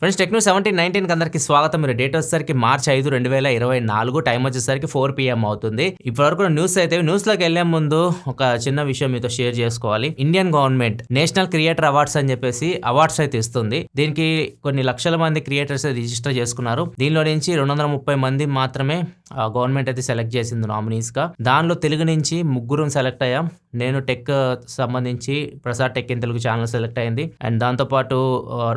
Friends techno seventeen నైన్టీన్కి అందరికి స్వాగతం. మీరు డేట్ వచ్చేసరికి మార్చ్ ఐదు రెండు వేల ఇరవై నాలుగు టైం వచ్చేసరికి ఫోర్ పిఎం అవుతుంది. ఇప్పటివరకు న్యూస్ అయితే న్యూస్లోకి వెళ్ళే ముందు ఒక చిన్న విషయం మీతో షేర్ చేసుకోవాలి. Indian government national creator awards అని చెప్పేసి అవార్డ్స్ అయితే ఇస్తుంది. దీనికి కొన్ని లక్షల మంది క్రియేటర్స్ రిజిస్టర్ చేసుకున్నారు. దీనిలో నుంచి రెండు వందల ముప్పై మంది మాత్రమే గవర్నమెంట్ అయితే సెలెక్ట్ చేసింది నామినీస్గా దానిలో తెలుగు నుంచి ముగ్గురు సెలెక్ట్ అయ్యాం. నేను టెక్ సంబంధించి Prasad tech in Telugu channel select అయింది. అండ్ దాంతోపాటు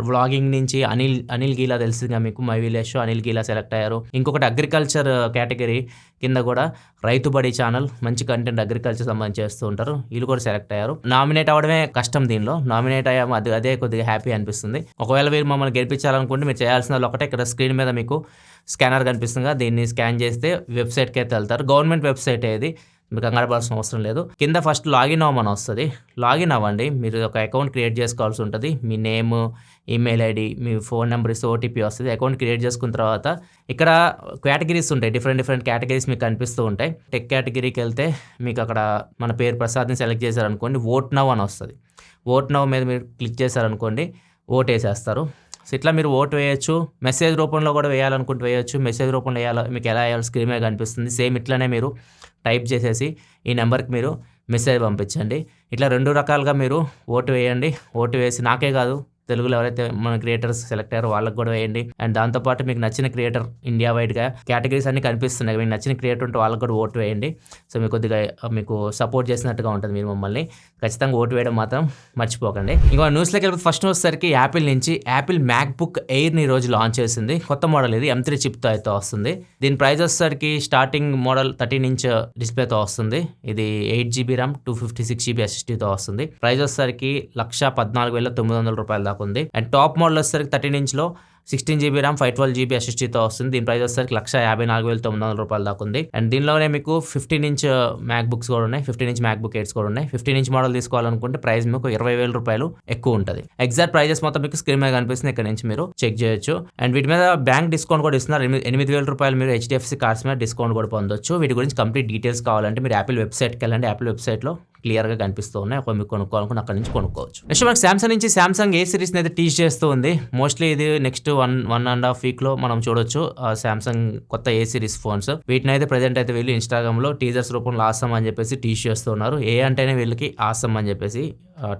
వ్లాగింగ్ నుంచి అనిల్ అనిల్ గీలా తెలిసిందిగా మీకు my village show Anil Geela select అయ్యారు. ఇంకొకటి అగ్రికల్చర్ కేటగిరీ కింద కూడా రైతు బడి ఛానల్ మంచి కంటెంట్ అగ్రికల్చర్ సంబంధించి చేస్తూ ఉంటారు. వీళ్ళు కూడా సెలెక్ట్ అయ్యారు. నామినేట్ అవ్వడమే కష్టం దీనిలో. నామినేట్ అయ్యాము అది అదే కొద్దిగా హ్యాపీ అనిపిస్తుంది. ఒకవేళ మీరు మమ్మల్ని గెలిపించాలనుకుంటే మీరు చేయాల్సిన వాళ్ళు ఒకటే ఇక్కడ స్క్రీన్ మీద మీకు స్కానర్ కనిపిస్తుంది దీన్ని స్కాన్ చేస్తే వెబ్సైట్కి అయితే వెళ్తారు. గవర్నమెంట్ వెబ్సైట్ ఇది మీరు కంగారు పడాల్సిన అవసరం లేదు. కింద ఫస్ట్ లాగిన్ అవ్వమని వస్తుంది. లాగిన్ అవ్వండి. మీరు ఒక అకౌంట్ క్రియేట్ చేసుకోవాల్సి ఉంటుంది. మీ నేమ్ ఈమెయిల్ ఐడి మీ ఫోన్ నెంబర్ ఇస్తే ఓటీపీ వస్తుంది. అకౌంట్ క్రియేట్ చేసుకున్న తర్వాత ఇక్కడ కేటగిరీస్ ఉంటాయి. డిఫరెంట్ డిఫరెంట్ కేటగిరీస్ మీకు కనిపిస్తూ ఉంటాయి. టెక్ కేటగిరీకి వెళ్తే మీకు అక్కడ మన పేరు ప్రసాద్ని సెలెక్ట్ చేశారనుకోండి. ఓట్ నవ్ అని వస్తుంది. ఓట్ నవ్ మీద మీరు క్లిక్ చేశారనుకోండి ఓట్ వేసేస్తారు. సో ఇట్లా మీరు ఓటు వేయొచ్చు. మెసేజ్ రూపంలో కూడా వేయాలనుకుంటే వేయొచ్చు. మెసేజ్ రూపంలో వేయాలి మీకు ఎలా వేయాలి స్క్రీన్ మీద కనిపిస్తుంది. సేమ్ ఇట్లానే మీరు టైప్ చేసేసి ఈ నెంబర్కి మీరు మెసేజ్ పంపించండి. ఇట్లా రెండు రకాలుగా మీరు ఓటు వేయండి. ఓటు వేసి నాకే కాదు తెలుగులో ఎవరైతే మన క్రియేటర్స్ సెలెక్ట్ అయ్యారో వాళ్ళకి కూడా వేయండి. అండ్ దాంతోపాటు మీకు నచ్చిన క్రియేటర్ ఇండియా వైడ్గా కేటగిరీస్ అన్ని కనిపిస్తున్నాయి. మీకు నచ్చిన క్రియేటర్ ఉంటే వాళ్ళకి కూడా ఓటు వేయండి. సో మీకు కొద్దిగా మీకు సపోర్ట్ చేసినట్టుగా ఉంటుంది మీరు మమ్మల్ని. ఖచ్చితంగా ఓటు వేయడం మాత్రం మర్చిపోకండి. ఇంకో న్యూస్లోకి వెళ్ళి ఫస్ట్ వచ్చేసరికి యాపిల్ నుంచి యాపిల్ మ్యాక్బుక్ ఎయిర్ని రోజు లాంచ్ చేసింది. కొత్త మోడల్ ఇది. ఎం త్రీ చిప్తో అయితే వస్తుంది. దీని ప్రైస్ వచ్చేసరికి స్టార్టింగ్ మోడల్ థర్టీన్ ఇంచ్ డిస్ప్లేతో వస్తుంది. ఇది eight GB RAM two fifty six GB ఎస్ఎస్టీతో వస్తుంది. ప్రైస్ వచ్చేసరికి లక్ష పద్నాలుగు వేల తొమ్మిది వందల రూపాయల దాకా ఉంది. అండ్ టాప్ మోడల్ వచ్చేసరికి thirteen ఇంచ్లో sixteen GB RAM five twelve GB ఎస్ఎస్టీతో వస్తుంది. దీని ప్రైస్ వచ్చేసరికి లక్ష యాభై నాలుగు వేల తొమ్మిది వందల రూపాయల దాకా ఉంది. అండ్ దీనిలోనే మీకు ఫిఫ్టీన్ ఇంచ్ మ్యాక్ బుక్స్ కూడా ఉన్నాయి. Fifteen inch MacBook eights కూడా ఉన్నాయి. ఫిఫ్టీన్ ఇంచ్ మోడల్ తీసుకోవాలనుకుంటే ప్రైస్ మీకు ఇరవై వేల రూపాయలు ఎక్కువ ఉంటుంది. ఎగ్జాక్ట్ ప్రైజెస్ మొత్తం మీకు స్క్రీన్ మీద కనిపిస్తుంది. ఇక్కడ నుంచి మీరు చెక్ చేయొచ్చు. అండ్ వీటి మీద బ్యాంక్ డిస్కౌంట్ కూడా ఇస్తున్నారు. ఎనిమిది ఎనిమిది వేల రూపాయలు మీరు హెచ్డిఎఫ్సి కార్డ్స్ మీద డిస్కౌంట్ కూడా పొందొచ్చు. వీటి గురించి కంప్లీట్ డీటెయిల్స్ కావాలంటే మీరు యాపిల్ వెబ్సైట్కి వెళ్ళండి. యాపిల్ వెబ్సైట్లో క్లియర్గా కనిపిస్తూ ఉన్నాయి. ఒక మీకు కొనుక్కోవాలనుకుని అక్కడ నుంచి కొనుక్కోవచ్చు. నెక్స్ట్ మనకి శాంసంగ్ నుంచి శాంసంగ్ ఏ సిరీస్ని అయితే టీచ్ చేస్తూ ఉంది. మోస్ట్లీ ఇది next one one and half వీక్లో మనం చూడొచ్చు శాంసంగ్ కొత్త ఏ సిరీస్ ఫోన్స్ వీటిని అయితే ప్రజెంట్ అయితే వీళ్ళు ఇన్స్టాగ్రామ్లో టీజర్స్ రూపంలో ఆసం అని చెప్పేసి టీచ్ చేస్తున్నారు ఏ అంటేనే వీళ్ళకి ఆసం అని చెప్పేసి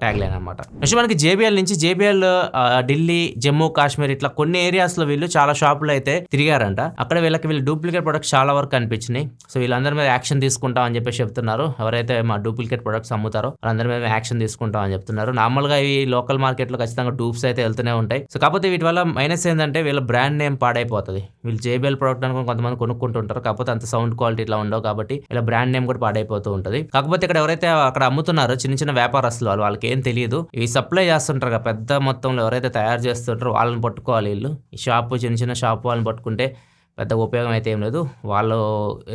ట్యాగ్ లైన్ అనమాట నెక్స్ట్ మనకి జేబిఎల్ నుంచి జేబిఎల్ ఢిల్లీ జమ్మూ కాశ్మీర్ ఇట్లా కొన్ని ఏరియాస్లో వీళ్ళు చాలా షాపులు అయితే తిరిగారంట. అక్కడ వీళ్ళకి వీళ్ళు డూప్లికేట్ ప్రొడక్ట్స్ చాలా వరకు కనిపించినాయి సో వీళ్ళందరి మీద యాక్షన్ తీసుకుంటాం అని చెప్పేసి చెప్తున్నారు. ఎవరైతే మా డూప్లికేట్ ప్రొడక్ట్స్ అమ్ముతారో వాళ్ళందరి మీద యాక్షన్ తీసుకుంటాం అని చెప్తున్నారు. నార్మల్గా ఇవి లోకల్ మార్కెట్లో ఖచ్చితంగా డూప్స్ అయితే వెళ్తూనే ఉంటాయి. సో కాకపోతే వీటి వల్ల మైనస్ ఏంటంటే వీళ్ళ బ్రాండ్ నేమ్ పాడైపోతుంది. వీళ్ళు జేబీఎల్ ప్రొడక్ట్ అనుకుని కొంతమంది కొనుక్కుంటుంటారు. కాకపోతే అంత సౌండ్ క్వాలిటీ ఇట్లా ఉండవు కాబట్టి ఇలా బ్రాండ్ నేమ్ కూడా పాడైపోతూ ఉంటుంది. కాకపోతే ఇక్కడ ఎవరైతే అక్కడ అమ్ముతున్నారో చిన్న చిన్న వ్యాపారస్తులు వాళ్ళు వాళ్ళకి ఏం తెలియదు ఇవి సప్లై చేస్తుంటారు కదా పెద్ద మొత్తంలో ఎవరైతే తయారు చేస్తుంటారో వాళ్ళని పట్టుకోవాలి వీళ్ళు. ఈ షాపు చిన్న చిన్న షాపు వాళ్ళని పట్టుకుంటే పెద్ద ఉపయోగం అయితే ఏం లేదు. వాళ్ళు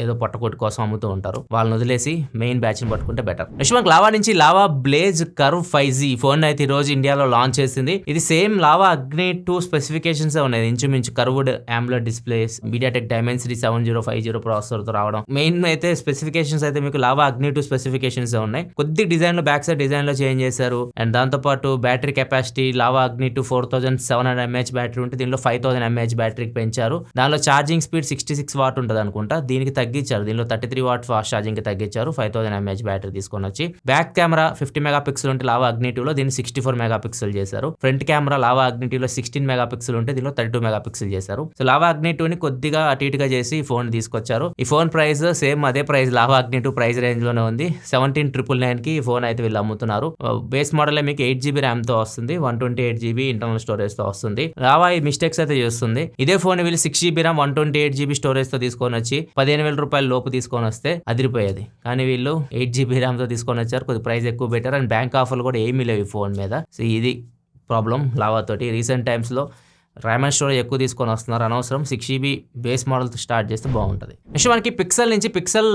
ఏదో పొట్టకొట్టు కోసం అమ్ముతూ ఉంటారు. వాళ్ళని వదిలేసి మెయిన్ బ్యాచ్ని పట్టుకుంటే బెటర్. నెక్స్ట్ లావా నుంచి Lava Blaze Curve five G phone అయితే ఈ రోజు ఇండియాలో లాంచ్ చేసింది. ఇది same Lava Agni two specifications ఉన్నాయి. ఇంచుమించు curved ఆంబులర్ displays MediaTek Dimensity seven zero five zero ప్రాసెసర్తో రావడం. మెయిన్ అయితే స్పెసిఫికేషన్స్ అయితే మీకు లావా అగ్ని టూ స్పెసిఫికేషన్స్ ఉన్నాయి. కొద్ది డిజైన్లో బ్యాక్ సైడ్ డిజైన్లో చేంజ్ చేశారు. అండ్ దాంతో పాటు battery capacity Lava Agni two four thousand seven hundred mAh battery ఉంటే దీనిలో ఫైవ్ థౌసండ్ ఎంహెచ్ బ్యాటరీకి పెంచారు. దానిలో charging speed sixty six watt ఉంటుంది అనుకుంటా. దీనికి తగ్గించారు. దీనిలో thirty three watt fast charging తగ్గించారు. ఫైవ్ థౌసండ్ ఎంహెచ్ బ్యాటరీ తీసుకొని వచ్చి. Back camera fifty mega pixel ఉంటే లావా అగ్నిటివ్లో దీన్ని సిక్స్టీ ఫోర్ మెగా పిక్సెల్ చేశారు. Front camera lava అగ్నిటివ్లో sixteen mega pixel ఉంటే దీనిలో థర్టీ టూ మెగా పిక్సెల్ చేశారు. సో లావా అగ్నిటివ్ని కొద్దిగా అటు ఇటుగా చేసి ఈ ఫోన్ తీసుకొచ్చారు. ఈ ఫోన్ ప్రైస్ సేమ్ అదే ప్రైస్ లావా అగ్నిటివ్ ప్రైస్ రేంజ్లోనే ఉంది. సెవెంటీన్ ట్రిపుల్ నైన్కి ఫోన్ అయితే వీళ్ళు అమ్ముతున్నారు. Uh, బేస్ మోడల్ మీకు ఎయిట్ జీబీ ర్యామ్తో వస్తుంది. One twenty eight GB internal స్టోరేజ్తో వస్తుంది. లావా ఈ మిస్టేక్స్ అయితే చేస్తుంది. ఇదే ఫోన్ వీళ్ళు six GB RAM one twenty eight GB స్టోరేజ్తో తీసుకొని వచ్చి పదిహేను వేల రూపాయల లోపు తీసుకొని వస్తే అదిరిపోయేది. కానీ వీళ్ళు ఎయిట్ జీబీ ర్యామ్తో తీసుకొని వచ్చారు. కొద్ది ప్రైస్ ఎక్కువ బెటర్ అండ్ బ్యాంక్ ఆఫర్లు కూడా ఏమీ లేవు ఈ ఫోన్ మీద. సో ఇది ప్రాబ్లం లావాతోటి. రీసెంట్ టైమ్స్లో ర్యామ్ స్టోరేజ్ ఎక్కువ తీసుకొని వస్తున్నారు. అనవసరం. సిక్స్ జీబీ బేస్ మోడల్తో స్టార్ట్ చేస్తే బాగుంటుంది. నెక్స్ట్ మనకి పిక్సెల్ నుంచి పిక్సెల్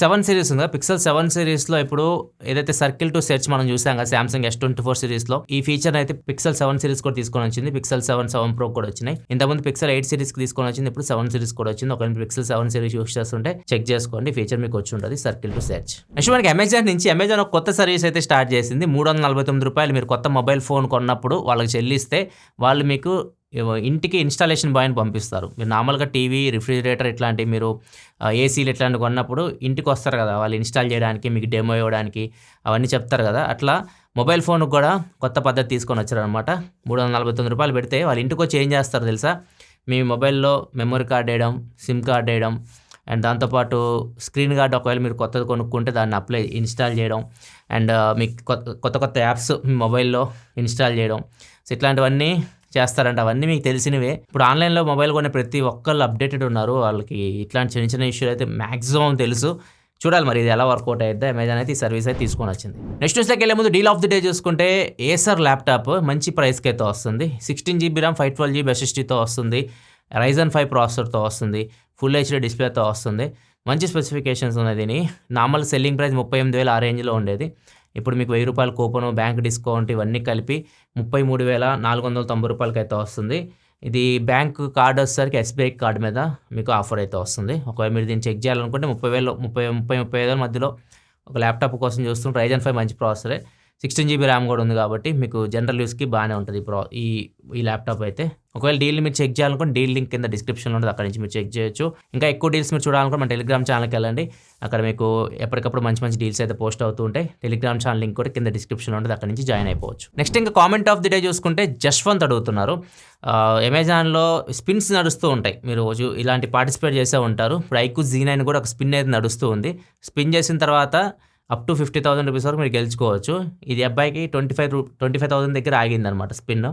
సెవెన్ సిరీస్ ఉంది పిక్సెల్ సెవెన్ సిరీస్లో ఇప్పుడు ఏదైతే సర్కిల్ టు సెర్చ్ మనం చూసాం కదా సామ్సంగ్ ఎస్ ట్వంటీ ఫోర్ సిరీస్లో ఈ ఫీచర్ అయితే పిక్సెల్ సెవెన్ సిరీస్ కూడా తీసుకొని వచ్చింది. పిక్సెల్ సెవెన్ సెవెన్ ప్రో కూడా వచ్చినాయి. ఇంతకుముందు పిక్సెల్ ఎయిట్ సిరీస్కి తీసుకొని వచ్చింది. ఇప్పుడు సెవెన్ సిరీస్ కూడా వచ్చింది. ఒక పిక్సెల్ సెవెన్ సిరీస్ యూస్ చేస్తుంటే చెక్ చేసుకోండి. ఫీచర్ మీకు వచ్చి ఉంటుంది సర్కిల్ టు సెర్చ్. నెక్స్ట్ మనకి అమెజాన్ నుంచి అమెజాన్ ఒక కొత్త సర్వీస్ అయితే స్టార్ట్ చేసింది. మూడు వందల నలభై తొమ్మిది రూపాయలు మీరు కొత్త మొబైల్ ఫోన్ కొన్నప్పుడు వాళ్ళకి చెల్లిస్తే వాళ్ళు మీకు ఇంటికి ఇన్స్టాలేషన్ బాయ్ని పంపిస్తారు. మీరు నార్మల్గా టీవీ రిఫ్రిజిరేటర్ ఇట్లాంటివి మీరు ఏసీలు ఇట్లాంటివి కొన్నప్పుడు ఇంటికి వస్తారు కదా వాళ్ళు ఇన్స్టాల్ చేయడానికి మీకు డెమో ఇవ్వడానికి అవన్నీ చెప్తారు కదా. అట్లా మొబైల్ ఫోన్కి కూడా కొత్త పద్ధతి తీసుకొని వచ్చారనమాట మూడు వందల నలభై తొమ్మిది రూపాయలు పెడితే వాళ్ళు ఇంటికి వచ్చి ఏం చేస్తారు తెలుసా? మీ మొబైల్లో మెమరీ కార్డ్ వేయడం సిమ్ కార్డ్ వేయడం అండ్ దాంతోపాటు స్క్రీన్ గార్డ్ ఒకవేళ మీరు కొత్తది కొనుక్కుంటే దాన్ని అప్లై ఇన్స్టాల్ చేయడం అండ్ మీకు కొత్త కొత్త కొత్త యాప్స్ మీ మొబైల్లో ఇన్స్టాల్ చేయడం. సో ఇట్లాంటివన్నీ చేస్తారంట. అవన్నీ మీకు తెలిసినవే. ఇప్పుడు ఆన్లైన్లో మొబైల్ కొనే ప్రతి ఒక్కళ్ళు అప్డేటెడ్ ఉన్నారు. వాళ్ళకి ఇట్లాంటి చిన్న చిన్న ఇష్యూలు అయితే మ్యాక్సిమం తెలుసు. చూడాలి మరి ఇది ఎలా వర్కౌట్ అయితే అమెజాన్ అయితే ఈ సర్వీస్ అయితే తీసుకొని వచ్చింది. నెక్స్ట్ న్యూస్లోకి వెళ్ళే ముందు డీల్ ఆఫ్ ది డే చూసుకుంటే ఏసర్ ల్యాప్టాప్ మంచి ప్రైస్కి అయితే వస్తుంది. Sixteen GB RAM five twelve GB ఎస్ఎస్టీతో వస్తుంది. రైజన్ ఫైవ్ ప్రాసెసర్తో వస్తుంది. ఫుల్ హెచ్డీ డిస్ప్లేతో వస్తుంది. మంచి స్పెసిఫికేషన్స్ ఉన్నాయి దీని నార్మల్ సెల్లింగ్ ప్రైస్ ముప్పై ఎనిమిది వేలు ఆ రేంజ్లో ఉండేది. ఇప్పుడు మీకు వెయ్యి రూపాయల కూపన్ బ్యాంక్ డిస్కౌంట్ ఇవన్నీ కలిపి ముప్పై మూడు వేల నాలుగు వందల తొంభై రూపాయలకి అయితే వస్తుంది. ఇది బ్యాంక్ కార్డ్ వచ్చేసరికి ఎస్బీఐ కార్డు మీద మీకు ఆఫర్ అయితే వస్తుంది. ఒకవేళ మీరు దీన్ని చెక్ చేయాలనుకుంటే ముప్పై వేలు ముప్పై ముప్పై ముప్పై ఐదు వేల మధ్యలో ఒక ల్యాప్టాప్ కోసం చూస్తుంటే రైజన్ ఫైవ్ మంచి ప్రాసెసరే. సిక్స్టీన్ జీబీ ర్యామ్ కూడా ఉంది కాబట్టి మీకు జనరల్ యూస్కి బాగానే ఉంటుంది. ఈ ఈ ఈ ల్యాప్టాప్ అయితే ఒకవేళ డీల్ మీరు చెక్ చేయాలనుకుంటే డీల్ లింక్ కింద డిస్క్రిప్షన్లో ఉంటుంది. అక్కడ నుంచి మీరు చెక్ చేయొచ్చు. ఇంకా ఎక్కువ డీల్స్ మీరు చూడాలనుకుంటే మన టెలిగ్రామ్ ఛానల్కి వెళ్ళండి. అక్కడ మీకు ఎప్పటికప్పుడు మంచి మంచి డీల్స్ అయితే పోస్ట్ అవుతూ ఉంటాయి. టెలిగ్రామ్ ఛానల్ లింక్ కూడా కింద డిస్క్రిప్షన్లో ఉంటుంది. అక్కడ నుంచి జాయిన్ అయిపోవచ్చు. నెక్స్ట్ ఇంకా కామెంట్ ఆఫ్ ది డే చూసుకుంటే జశ్వంత్ అడుగుతున్నారు. అమెజాన్లో స్పిన్స్ నడుస్తూ ఉంటాయి. మీరు రోజు ఇలాంటి పార్టిసిపేట్ చేసే ఉంటారు. ఇప్పుడు ఐకు జీ నైన్ కూడా ఒక స్పిన్ అయితే నడుస్తూ ఉంది. స్పిన్ చేసిన తర్వాత up to fifty thousand rupees వరకు మీరు గెలుచుకోవచ్చు. ఇది అబ్బాయికి ట్వంటీ ఫైవ్ రూ ట్వంటీ ఫైవ్ థౌసండ్ దగ్గర ఆగింది అనమాట స్పిన్.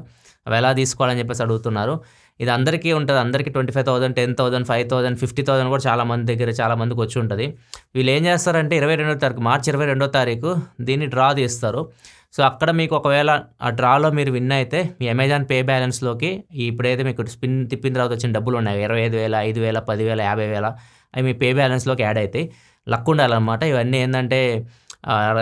అవి ఎలా తీసుకోవాలని చెప్పేసి అడుగుతున్నారు. ఇది అందరికీ ఉంటుంది. అందరికీ twenty five thousand ten thousand five thousand fifty thousand కూడా చాలా మంది దగ్గర చాలా మందికి వచ్చి ఉంటుంది. వీళ్ళు ఏం చేస్తారంటే ఇరవై రెండో తారీఖు మార్చి ఇరవై రెండో తారీఖు దీన్ని డ్రా తీస్తారు. సో అక్కడ మీకు ఒకవేళ ఆ డ్రాలో మీరు విన్ అయితే మీ అమెజాన్ పే బ్యాలెన్స్లోకి ఇప్పుడైతే మీకు స్పిన్ తిప్పిన తర్వాత వచ్చిన డబ్బులు ఉన్నాయి ఇరవై ఐదు వేల ఐదు వేల పదివేల యాభై వేల అవి మీ పే బ్యాలెన్స్లోకి యాడ్ అవుతాయి లక్ ఉండాలన్నమాట. ఇవన్నీ ఏంటంటే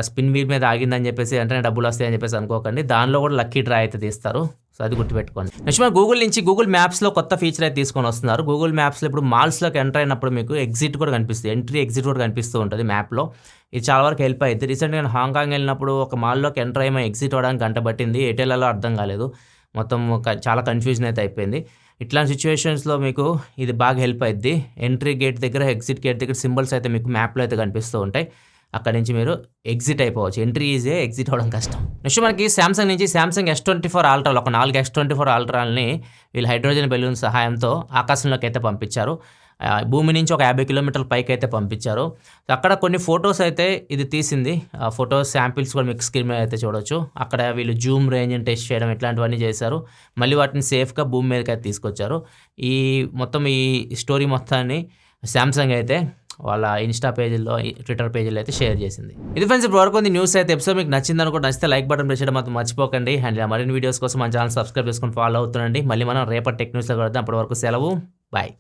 స్పిన్ వీల్ మీద ఆగిందని చెప్పేసి వెంటనే డబ్బులు వస్తాయని చెప్పేసి అనుకోకండి. దానిలో కూడా లక్కీ డ్రా అయితే తీస్తారు. సో అది గుర్తుపెట్టుకోండి. నెక్స్ట్ మన గూగుల్ నుంచి గూగుల్ మ్యాప్స్లో కొత్త ఫీచర్ అయితే తీసుకొని వస్తున్నారు. గూగుల్ మ్యాప్స్లో ఇప్పుడు మాల్స్లోకి ఎంటర్ అయినప్పుడు మీకు ఎగ్జిట్ కూడా కనిపిస్తుంది. ఎంట్రీ ఎగ్జిట్ కూడా కనిపిస్తూ ఉంటుంది మ్యాప్లో. ఇది చాలా వరకు హెల్ప్ అయింది రీసెంట్గా నేను హాంకాంగ్ వెళ్ళినప్పుడు ఒక మాల్లోకి ఎంటర్ అయ్యి ఎగ్జిట్ అవ్వడానికి గంట పట్టింది. ఎటెలలో అర్థం కాలేదు. మొత్తం చాలా కన్ఫ్యూజన్ అయితే అయిపోయింది. ఇట్లాంటి సిచ్యువేషన్స్లో మీకు ఇది బాగా హెల్ప్ అయింది ఎంట్రీ గేట్ దగ్గర ఎగ్జిట్ గేట్ దగ్గర సింబల్స్ అయితే మీకు మ్యాప్లో అయితే కనిపిస్తూ ఉంటాయి. అక్కడ నుంచి మీరు ఎగ్జిట్ అయిపోవచ్చు. ఎంట్రీ ఈజీ ఎగ్జిట్ అవ్వడం కష్టం. నెక్స్ట్ మనకి శాంసంగ్ నుంచి శాంసంగ్ ఎస్ ట్వంటీ ఫోర్ ఆల్ట్రాలు ఒక నాలుగు ఎస్ ట్వంటీ ఫోర్ ఆల్ట్రాల్ని వీళ్ళు హైడ్రోజన్ బెలూన్ సహాయంతో ఆకాశంలోకి అయితే పంపించారు. భూమి నుంచి ఒక యాభై కిలోమీటర్ల పైకి అయితే పంపించారు అక్కడ కొన్ని ఫొటోస్ అయితే ఇది తీసింది. ఆ ఫొటోస్ శాంపిల్స్ కూడా మీకు స్క్రీన్ మీద అయితే చూడొచ్చు. అక్కడ వీళ్ళు జూమ్ రేంజ్ని టెస్ట్ చేయడం ఇట్లాంటివన్నీ చేశారు. మళ్ళీ వాటిని సేఫ్గా భూమి మీదకి అయితే తీసుకొచ్చారు. ఈ మొత్తం ఈ స్టోరీ మొత్తాన్ని శాంసంగ్ అయితే వాళ్ళ ఇన్స్టా పేజీల్లో ట్విట్టర్ పేజీలో అయితే షేర్ చేసింది. ఇది ఫ్రెండ్స్ ఇప్పుడు వరకు ఉంది న్యూస్ అయితే. ఎపిసోడ్ మీకు నచ్చింది అనుకుంటే నచ్చితే లైక్ బటన్ ప్రెస్ చేయడం మాత్రం మర్చిపోకండి. అండ్ మరిన్ని వీడియోస్ కోసం మన ఛానల్ సబ్స్క్రైబ్ చేసుకొని ఫాలో అవుతుండండి. మళ్ళీ మనం రేపటి టెక్ న్యూస్లో కలుద్దాం. అప్పటి వరకు సెలవు. బాయ్.